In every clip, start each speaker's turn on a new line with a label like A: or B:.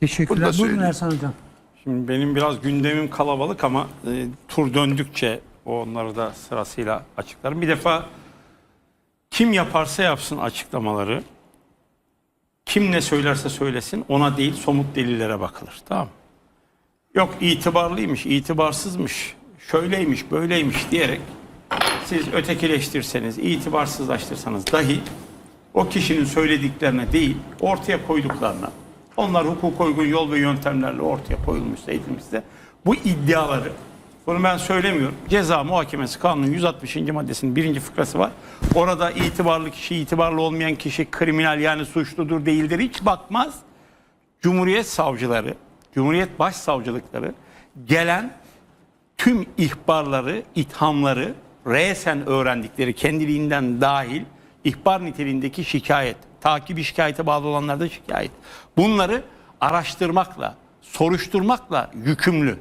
A: Teşekkürler. Buyurun
B: söyleyeyim.
A: Ersan Hocam.
C: Şimdi benim biraz gündemim kalabalık ama e, tur döndükçe onları da sırasıyla açıklarım. Bir defa kim yaparsa yapsın açıklamaları, kim ne söylerse söylesin ona değil somut delillere bakılır. Tamam mı? Yok itibarlıymış, itibarsızmış, şöyleymiş, böyleymiş diyerek siz ötekileştirseniz, itibarsızlaştırsanız dahi o kişinin söylediklerine değil, ortaya koyduklarına, onlar hukuk uygun yol ve yöntemlerle ortaya koyulmuşsa edilmişse bu iddiaları, bunu ben söylemiyorum. Ceza muhakemesi kanunun 160. maddesinin birinci fıkrası var. Orada itibarlı kişi, itibarlı olmayan kişi kriminal yani suçludur değildir hiç bakmaz. Cumhuriyet savcıları, Cumhuriyet başsavcılıkları gelen tüm ihbarları, ithamları resen öğrendikleri kendiliğinden dahil ihbar niteliğindeki şikayet, takibi şikayete bağlı olanlarda şikayet. Bunları araştırmakla, soruşturmakla yükümlü.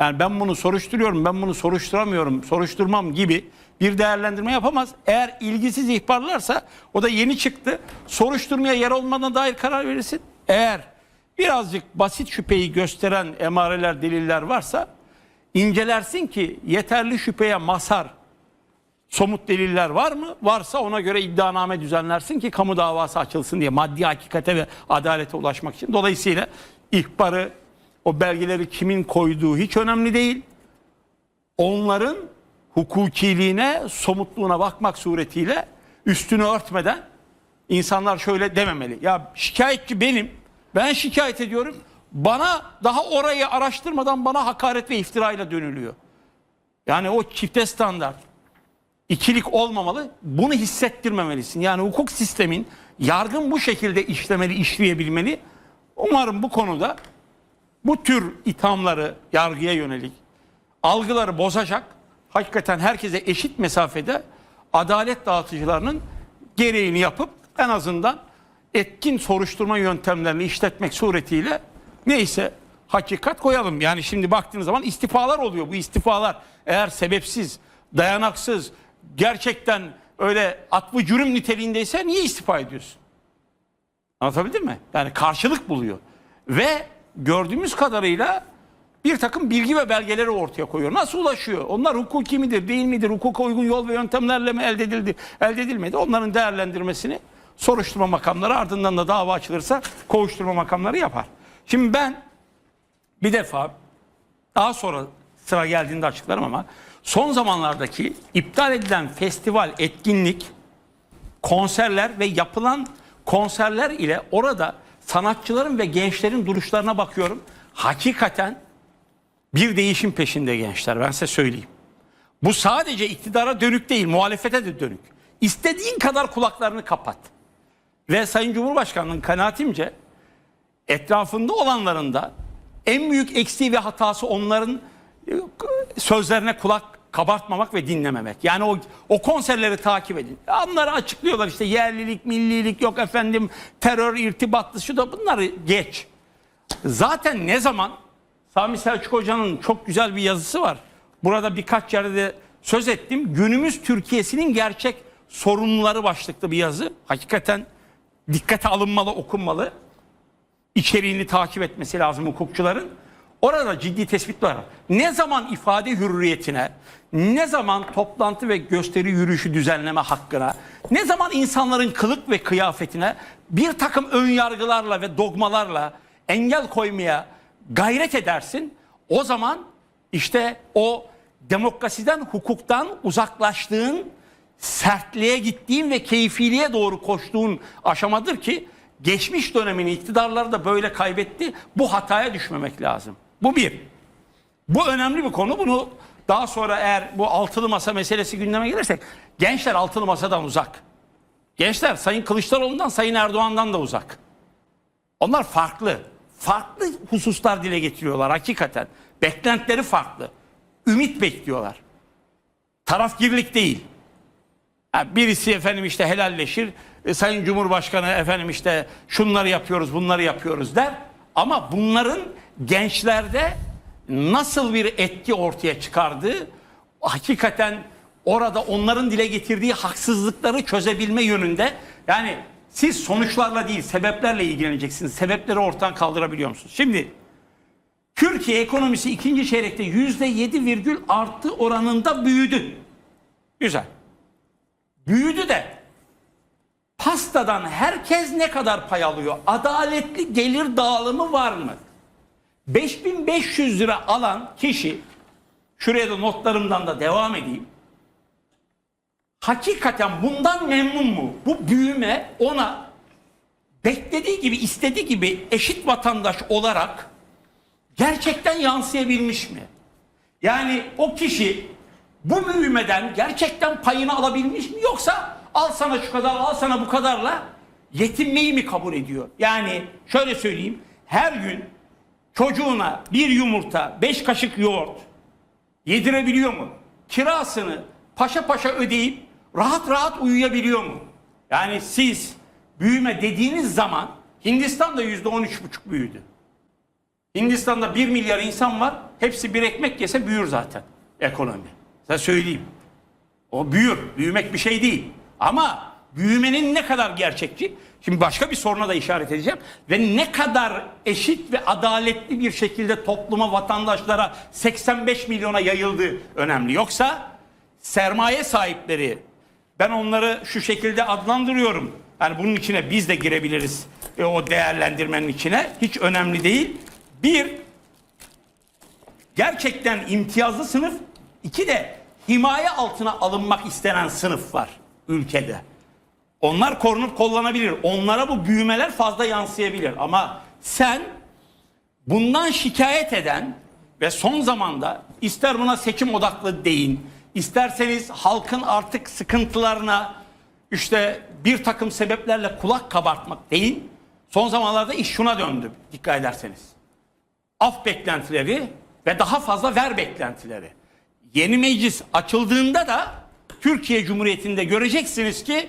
C: Yani ben bunu soruşturuyorum, ben bunu soruşturamıyorum, soruşturmam gibi bir değerlendirme yapamaz. Eğer ilgisiz ihbarlarsa o da yeni çıktı. Soruşturmaya yer olmadan dair karar verirsin. Eğer birazcık basit şüpheyi gösteren emareler, deliller varsa incelersin ki yeterli şüpheye mazhar somut deliller var mı? Varsa ona göre iddianame düzenlersin ki kamu davası açılsın diye maddi hakikate ve adalete ulaşmak için. Dolayısıyla ihbarı, o belgeleri kimin koyduğu hiç önemli değil. Onların hukukiliğine, somutluğuna bakmak suretiyle üstünü örtmeden insanlar şöyle dememeli. Ya şikayetçi benim. Ben şikayet ediyorum. Bana daha orayı araştırmadan bana hakaret ve iftirayla dönülüyor. Yani o çifte standart ikilik olmamalı. Bunu hissettirmemelisin. Yani hukuk sistemin yargın bu şekilde işlemeli, işleyebilmeli. Umarım bu konuda bu tür ithamları yargıya yönelik algıları bozacak. Hakikaten herkese eşit mesafede adalet dağıtıcılarının gereğini yapıp en azından etkin soruşturma yöntemlerini işletmek suretiyle neyse hakikat koyalım. Yani şimdi baktığınız zaman istifalar oluyor. Bu istifalar eğer sebepsiz, dayanaksız, gerçekten öyle atlı cürüm niteliğindeyse niye istifa ediyorsun? Anlatabildim mi? Yani karşılık buluyor. Ve gördüğümüz kadarıyla bir takım bilgi ve belgeleri ortaya koyuyor. Nasıl ulaşıyor? Onlar hukuki midir, değil midir? Hukuka uygun yol ve yöntemlerle mi elde edildi, elde edilmedi? Onların değerlendirmesini soruşturma makamları ardından da dava açılırsa kovuşturma makamları yapar. Şimdi ben bir defa daha sonra sıra geldiğinde açıklarım ama son zamanlardaki iptal edilen festival, etkinlik, konserler ve yapılan konserler ile orada sanatçıların ve gençlerin duruşlarına bakıyorum. Hakikaten bir değişim peşinde gençler ben size söyleyeyim. Bu sadece iktidara dönük değil muhalefete de dönük. İstediğin kadar kulaklarını kapat. Ve Sayın Cumhurbaşkanı'nın kanaatimce etrafında olanların da en büyük eksiği ve hatası onların e, sözlerine kulak kabartmamak ve dinlememek. Yani o, o konserleri takip edin. Onları açıklıyorlar işte yerlilik, millilik yok efendim terör, irtibatlı şu da bunları geç. Zaten ne zaman Sami Selçuk Hoca'nın çok güzel bir yazısı var. Burada birkaç yerde de söz ettim. Günümüz Türkiye'sinin gerçek sorunları başlıklı bir yazı. Hakikaten dikkate alınmalı, okunmalı. İçeriğini takip etmesi lazım hukukçuların. Orada ciddi tespitler var. Ne zaman ifade hürriyetine, ne zaman toplantı ve gösteri yürüyüşü düzenleme hakkına, ne zaman insanların kılık ve kıyafetine bir takım ön yargılarla ve dogmalarla engel koymaya gayret edersin. O zaman işte o demokrasiden, hukuktan uzaklaştığın, sertliğe gittiğin ve keyfiliğe doğru koştuğun aşamadır ki geçmiş dönemin iktidarları da böyle kaybetti. Bu hataya düşmemek lazım. Bu bir. Bu önemli bir konu. Bunu daha sonra eğer bu altılı masa meselesi gündeme gelirsek gençler altılı masadan uzak. Gençler Sayın Kılıçdaroğlu'ndan Sayın Erdoğan'dan da uzak. Onlar farklı. Farklı hususlar dile getiriyorlar hakikaten. Beklentileri farklı. Ümit bekliyorlar. Tarafgirlik değil. Ha, birisi efendim işte helalleşir. e, Sayın Cumhurbaşkanı efendim işte şunları yapıyoruz, bunları yapıyoruz der. Ama bunların gençlerde nasıl bir etki ortaya çıkardığı hakikaten orada onların dile getirdiği haksızlıkları çözebilme yönünde yani Siz sonuçlarla değil sebeplerle ilgileneceksiniz. Sebepleri ortadan kaldırabiliyor musunuz? Şimdi Türkiye ekonomisi ikinci çeyrekte yüzde yedi virgül artı oranında büyüdü. Güzel. Büyüdü de pastadan herkes ne kadar pay alıyor? Adaletli gelir dağılımı var mı? 5500 lira alan kişi şuraya da notlarımdan da devam edeyim. Hakikaten bundan memnun mu? Bu büyüme ona beklediği gibi, istediği gibi eşit vatandaş olarak gerçekten yansıyabilmiş mi? Yani o kişi bu büyümeden gerçekten payını alabilmiş mi? Yoksa al sana şu kadar, al sana bu kadarla yetinmeyi mi kabul ediyor? Yani şöyle söyleyeyim, her gün çocuğuna bir yumurta, beş kaşık yoğurt yedirebiliyor mu? Kirasını paşa paşa ödeyip rahat rahat uyuyabiliyor mu? Yani siz büyüme dediğiniz zaman Hindistan'da yüzde on üç buçuk büyüdü. Hindistan'da 1 milyar insan var. Hepsi bir ekmek yese büyür zaten ekonomi. Size söyleyeyim. O büyür. Büyümek bir şey değil. Ama büyümenin ne kadar gerçekçi? Şimdi başka bir soruna da işaret edeceğim. Ve ne kadar eşit ve adaletli bir şekilde topluma, vatandaşlara 85 milyona yayıldığı önemli. Yoksa sermaye sahipleri ben onları şu şekilde adlandırıyorum. Yani bunun içine biz de girebiliriz. E, o değerlendirmenin içine. Hiç önemli değil. Bir, gerçekten imtiyazlı sınıf. iki de himaye altına alınmak istenen sınıf var ülkede. Onlar korunup kollanabilir. Onlara bu büyümeler fazla yansıyabilir. Ama sen bundan şikayet eden ve son zamanda ister buna seçim odaklı deyin, isterseniz halkın artık sıkıntılarına işte bir takım sebeplerle kulak kabartmak deyin. Son zamanlarda iş şuna döndü dikkat ederseniz. Af beklentileri ve daha fazla ver beklentileri. Yeni meclis açıldığında da Türkiye Cumhuriyeti'nde göreceksiniz ki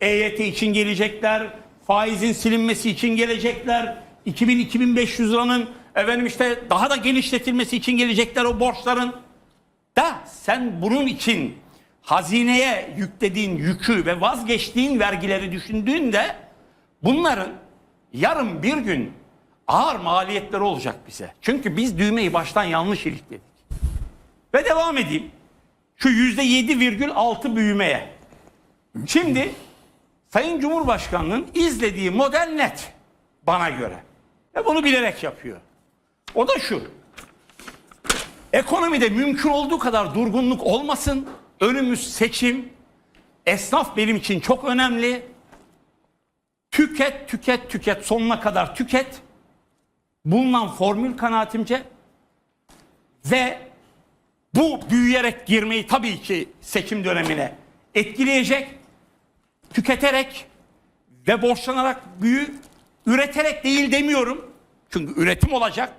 C: EYT için gelecekler, faizin silinmesi için gelecekler, 2000-2500 liranın efendim işte daha da genişletilmesi için gelecekler o borçların. Da sen bunun için hazineye yüklediğin yükü ve vazgeçtiğin vergileri düşündüğünde bunların yarın bir gün ağır maliyetleri olacak bize. Çünkü biz düğmeyi baştan yanlış ilikledik. Ve devam edeyim. Şu yüzde yedi virgül altı büyümeye. Şimdi Sayın Cumhurbaşkanı'nın izlediği model net bana göre. Ve bunu bilerek yapıyor. O da şu. Ekonomide mümkün olduğu kadar durgunluk olmasın. Önümüz seçim. Esnaf benim için çok önemli. Tüket, tüket, tüket. Sonuna kadar tüket. Bulunan formül kanaatimce. Ve bu büyüyerek girmeyi tabii ki seçim dönemine etkileyecek. Tüketerek ve borçlanarak büyü, üreterek değil demiyorum. Çünkü üretim olacak.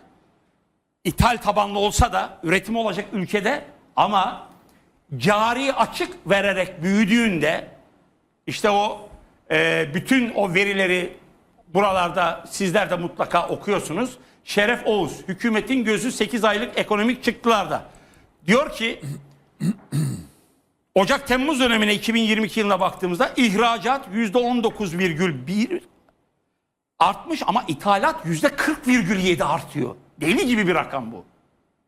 C: İthal tabanlı olsa da üretim olacak ülkede ama cari açık vererek büyüdüğünde işte o e, bütün o verileri buralarda sizler de mutlaka okuyorsunuz. Şeref Oğuz, hükümetin gözü 8 aylık ekonomik çıktılarda. Diyor ki Ocak-Temmuz dönemine 2022 yılına baktığımızda ihracat %19,1 artmış ama ithalat %40,7 artıyor. Deli gibi bir rakam bu.